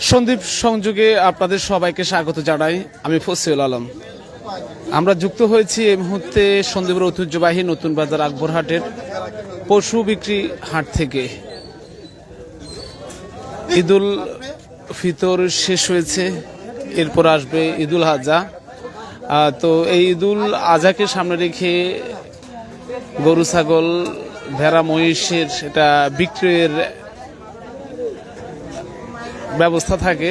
সন্দীপ সংযোগে আপনাদের সবাইকে স্বাগত জানাই। আমি ফসিউল আলম। আমরা যুক্ত হয়েছি এই মুহূর্তে সন্দীপের ঐতিহ্যবাহী নতুন বাজার আকবরহাটের পশু বিক্রি হাট থেকে। ঈদুল ফিতর শেষ হয়েছে এরপর আসবে ঈদুল হাজা আহ, তো এই ঈদুল আজাকে সামনে রেখে গরু ছাগল ভেড়া মহিষের এটা বিক্রয়ের ব্যবস্থা থাকে।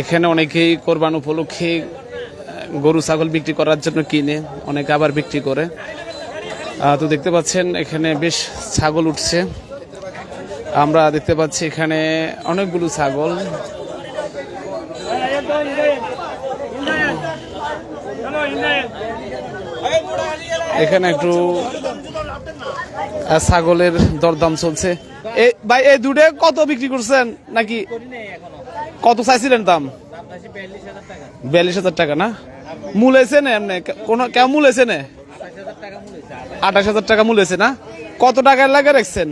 এখানে অনেকেই কোরবান উপলক্ষে গরু, ছাগল বিক্রি করার জন্য কিনে, অনেকে আবার বিক্রি করে। তো দেখতে পাচ্ছেন, এখানে বেশ ছাগল উঠছে। আমরা দেখতে পাচ্ছি এখানে অনেকগুলো ছাগল। এখানে একটু ছাগলের দরদাম চলছে। ভাই, এই দুটো কত বিক্রি করছেন নাকি? কত চাইছিলেন দাম? বিয়াল্লিশ হাজার টাকা না? মূল এসে না এমনি? কোন, কেমন মূল এসে না? আঠাশ হাজার টাকা মূল এসে না? কত টাকার লাগে রাখছেন?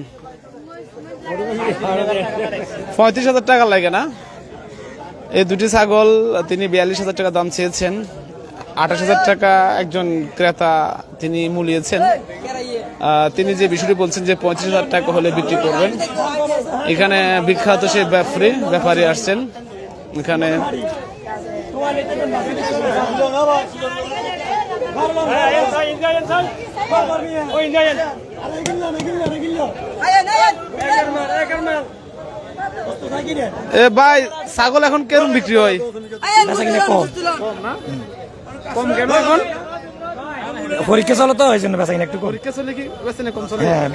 পঁয়ত্রিশ হাজার টাকা লাগে না? এই দুটি ছাগল, তিনি বিয়াল্লিশ হাজার টাকা দাম চেয়েছেন। আঠাশ হাজার টাকা একজন ক্রেতা তিনি মূলিয়েছেন তিনি যে বিষয়টি বলছেন যে পঁয়ত্রিশ হাজার টাকা হলে বিক্রি করবেন এখানে বিখ্যাত সেই ব্যাপারী ব্যাপারী আসছেন এখানে এ ভাই ছাগল এখন কেরম বিক্রি হয় কম কেন এখন? পরীক্ষা চলো তো ওই জন্য বেচা কিনা একটু কম। হ্যাঁ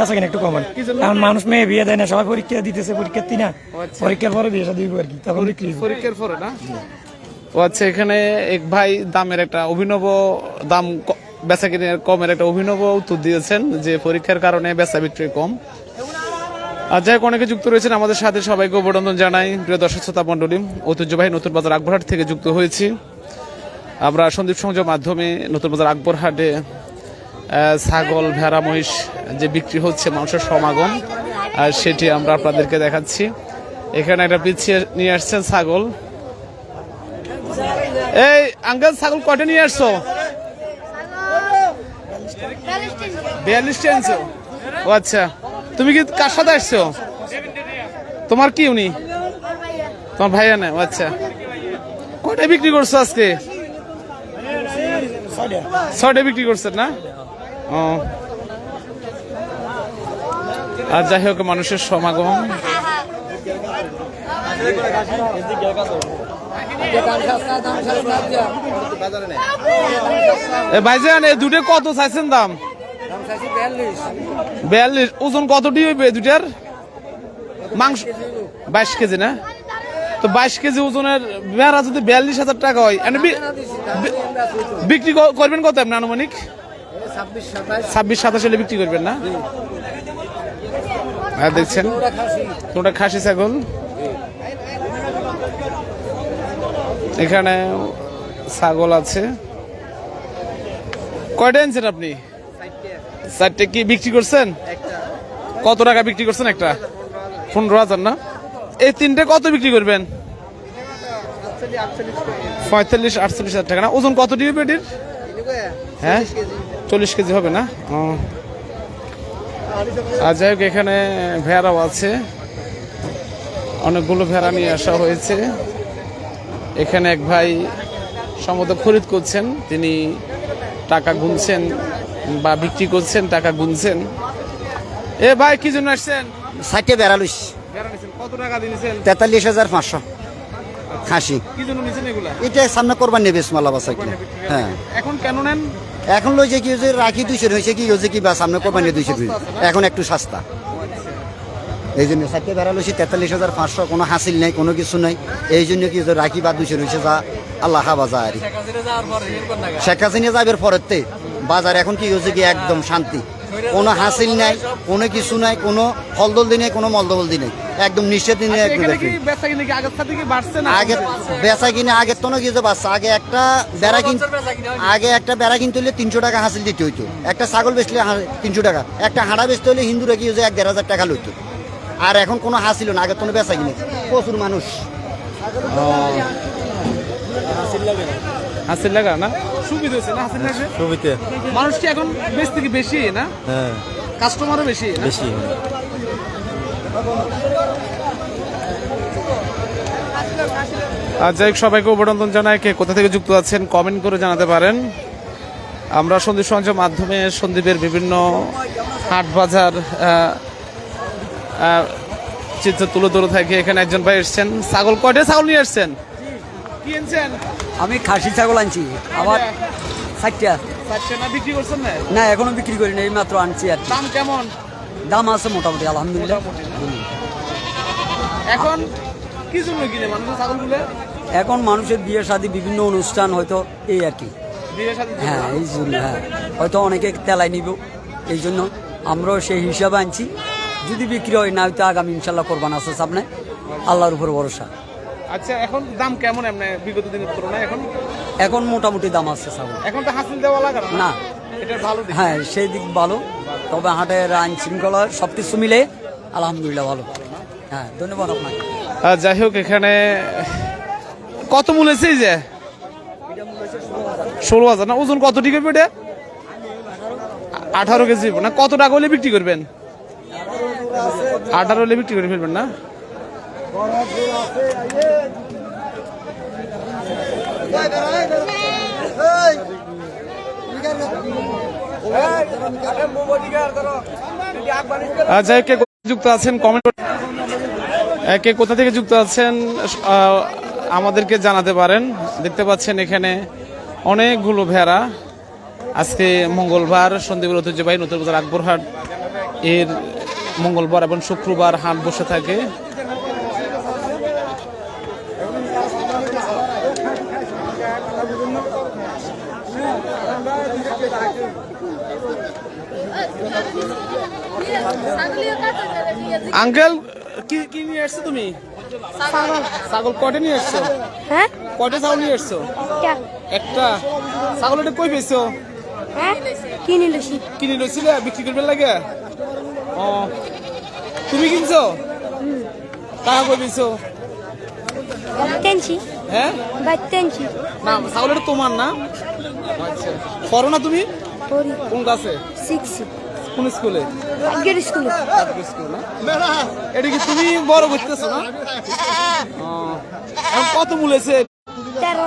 বেচা কিনা একটু কম হয়। কারণ মানুষ মেয়ে বিয়ে দেয় না সবাই পরীক্ষা দিতেছে পরীক্ষার দিনা আচ্ছা। পরীক্ষার পরে বিয়ে শাদী আর কি তখন পরীক্ষার পরে না? ও আচ্ছা এখানে এক ভাই দামের একটা অভিনব দাম বেচা কমের একটা অভিনব উত্তর দিয়েছেন যে পরীক্ষার কারণে বেচা বিক্রি কম। আর যাই হোক অনেকে যুক্ত রয়েছেন আমাদের সাথে সবাইকে অভিনন্দন জানাই। প্রিয় দর্শক শ্রোতা মণ্ডলী ঐতিহ্যবাহী নতুন বাজার আকবরহাট থেকে যুক্ত হয়েছি। আমরা সন্দীপ সংযোগ মাধ্যমে নতুন বাজার আকবরহাটে ছাগল, ভেড়া, মহিষ যে বিক্রি হচ্ছে, মানুষের সমাগম আর সেটি আমরা আপনাদেরকে দেখাচ্ছি। এখানে একটা পিছিয়ে নিয়ে আসছেন ছাগল। এই, আঙ্কেল, ছাগল কয়টা নিয়ে আসছো? বিয়াল্লিশটা আনছো ও আচ্ছা। তুমি কি কার সাথে আসছো? তোমার কি উনি? তোমার ভাইয়া না আচ্ছা। কয়টা বিক্রি করছ আজকে? ছয়টা বিক্রি করছেন না? ও। আর যাই হোক, মানুষের সমাগম। ভাইজান এই দুটো কত চাইছেন দাম? বিয়াল্লিশ। ওজন কতটি হইবে দুটার মাংস বাইশ কেজি না? তো বাইশ কেজি ওজনের বেড়া যদি বিয়াল্লিশ হাজার টাকা হয় বিক্রি করবেন কত আপনি আনুমানিক? ছাব্বিশ সাতাশ। হলে বিক্রি করবেন না? হ্যাঁ দেখছেন। তোমরা খাসি। ছাগল। এখানে ছাগল আছে। কয়টা আনছেন আপনি? চারটে। কি বিক্রি করছেন? কত টাকা বিক্রি করছেন একটা? পনেরো হাজার না? এই তিনটে কত বিক্রি করবেন? পঁয়তাল্লিশ আটচল্লিশ হাজার টাকা না? ওজন কত ডিবি পেটির? হ্যাঁ? চল্লিশ কেজি হবে না? ও। আর যাই হোক এখানে ভেড়াও আছে। অনেকগুলো ভেড়া নিয়ে আসা হয়েছে। এখানে এক ভাই সম্ভবত খরিদ করছেন। তিনি টাকা গুনছেন বা বিক্রি করছেন টাকা গুনছেন। এ ভাই কি জন্য আসছেন? ষাটে বেড়ালিশ কত টাকা দিয়েছেন তেতাল্লিশ হাজার পাঁচশো। খাসি। এটা সামনে করবার নেবে মালা বাসা হ্যাঁ। এখন কেন নেন? এখন লই যে কি হয়েছে রাখি দুইশো হয়েছে কি হয়েছে কি বা সামনে করবার নিয়ে দুইশো এখন একটু সস্তা। এই জন্য ষাটে বেড়ালিশি তেতাল্লিশ হাজার পাঁচশো কোনো হাসিল নাই কোনো কিছু নাই। এই জন্য কি রাখি বা দুইশো হয়েছে যা আল্লাহ যা আর। শেখ হাসিনা যাবের পরেতে বাজার এখন কি হয়েছে কি একদম শান্তি। কোনো হাসিল নাই কোনো কিছু নাই কোনো ফলদলদি নেই কোনো মলদবলদি নেই। একদম নিষেধ দিনে একদম বেচা কিনে আগের কি বাড়ছে আগে বেচা কিনে আগে তো কিছু বাচ্চা আগে একটা বেড়া কিন আগে একটা বেড়া কিনতে হলে তিনশো টাকা হাসিল দিতে হইতো। একটা ছাগল বেচলে তিনশো টাকা। একটা হাঁড়া বেচতে হলে হিন্দুরা কি হয়েছে এক দেড় হাজার টাকা লইতো। আর এখন কোনো হাসিল না আগের তো বেচা কিনে। প্রচুর মানুষ। হাসিল লাগা না? সুবিধা হয়েছে না লাগবে ছবিতে মানুষ কি এখন বেশ থেকে বেশি না? হ্যাঁ। কাস্টমারও বেশি বেশি আর যাই হোক, সবাইকে অভিনন্দন জানাই। কে কোথা থেকে যুক্ত আছেন কমেন্ট করে জানাতে পারেন। আমরা সন্দীপ সঞ্চয়ের মাধ্যমে সন্দীপের বিভিন্ন হাট বাজার চিত্র তুলে ধরে থাকি। এখানে একজন ভাই এসছেন। ছাগল কয়টা ছাগল নিয়ে এসছেন? কি আমি খাসি ছাগল আনছি। আমার ষাটটা। চারটে না বিক্রি করছেন না? না এখনও বিক্রি করি না এই মাত্র আনছি আর দাম কেমন? দাম আছে মোটামুটি আলহামদুলিল্লাহ। এখন কি জন্য কিনে মানুষ ছাগলগুলো? এখন মানুষের বিয়ে শাদী বিভিন্ন অনুষ্ঠান হয়তো এই আর কি। হ্যাঁ এই জন্য হ্যাঁ। হয়তো অনেকে তেলাই নিব এই জন্য আমরাও সেই হিসাবে আনছি। যদি বিক্রি হয় না হয়তো আগামী ইনশাল্লাহ কোরবান আছে সামনে। আল্লাহর উপর ভরসা। আচ্ছা এখন দাম কেমন এমনি বিগত দিনের তুলনায় এখন? এখন মোটামুটি দাম আছে ছাগল। এখন তো হাসিল দেওয়া লাগে না? এটা ভালো দিক। হ্যাঁ সেই দিক ভালো। তবে হাটের আইন শৃঙ্খলা সব কিছু মিলে আলহামদুলিল্লাহ ভালো। হ্যাঁ ধন্যবাদ আপনাকে। যাই হোক এখানে কত মূল এসে যে? ষোলো হাজার না? ওজন কত টিকে পেটে আঠারো কেজি না? কত টাকা হলে বিক্রি করবেন? আঠারো হলে বিক্রি করে ফেলবেন না? হোক, কে যুক্ত আছেন? কমেন্ট কে কোথা থেকে যুক্ত আছেন আমাদেরকে জানাতে পারেন। দেখতে পাচ্ছেন এখানে অনেকগুলো ভেড়া। আজকে মঙ্গলবার সন্দীপের ঐতিহ্যবাহী নতুন আকবরহাট এর মঙ্গলবার এবং শুক্রবার হাট বসে থাকে। আঙ্কেল কি কি নিয়ে আসছো তুমি? ছাগল। ছাগল কটে নিয়ে আসছো? হ্যাঁ? কটে ছাগল নিয়ে আসছো? একটা। ছাগল এটা কই পেয়েছ হ্যাঁ? কিনে লইছি। কিনে লইছিলে? বিক্রি করবে লাগে? ও। তুমি কিনছো? টাকা কই পেয়েছ টেনছি হ্যাঁ? বাই টেনছি না ছাগল এটা তোমার না? আচ্ছা। পড়ো না তুমি? কোন ক্লাসে? কোন স্কুলে? স্কুলে। স্কুল না? এটা কি তুমি বড় করতেছো না? কত মূল এসে তেরো।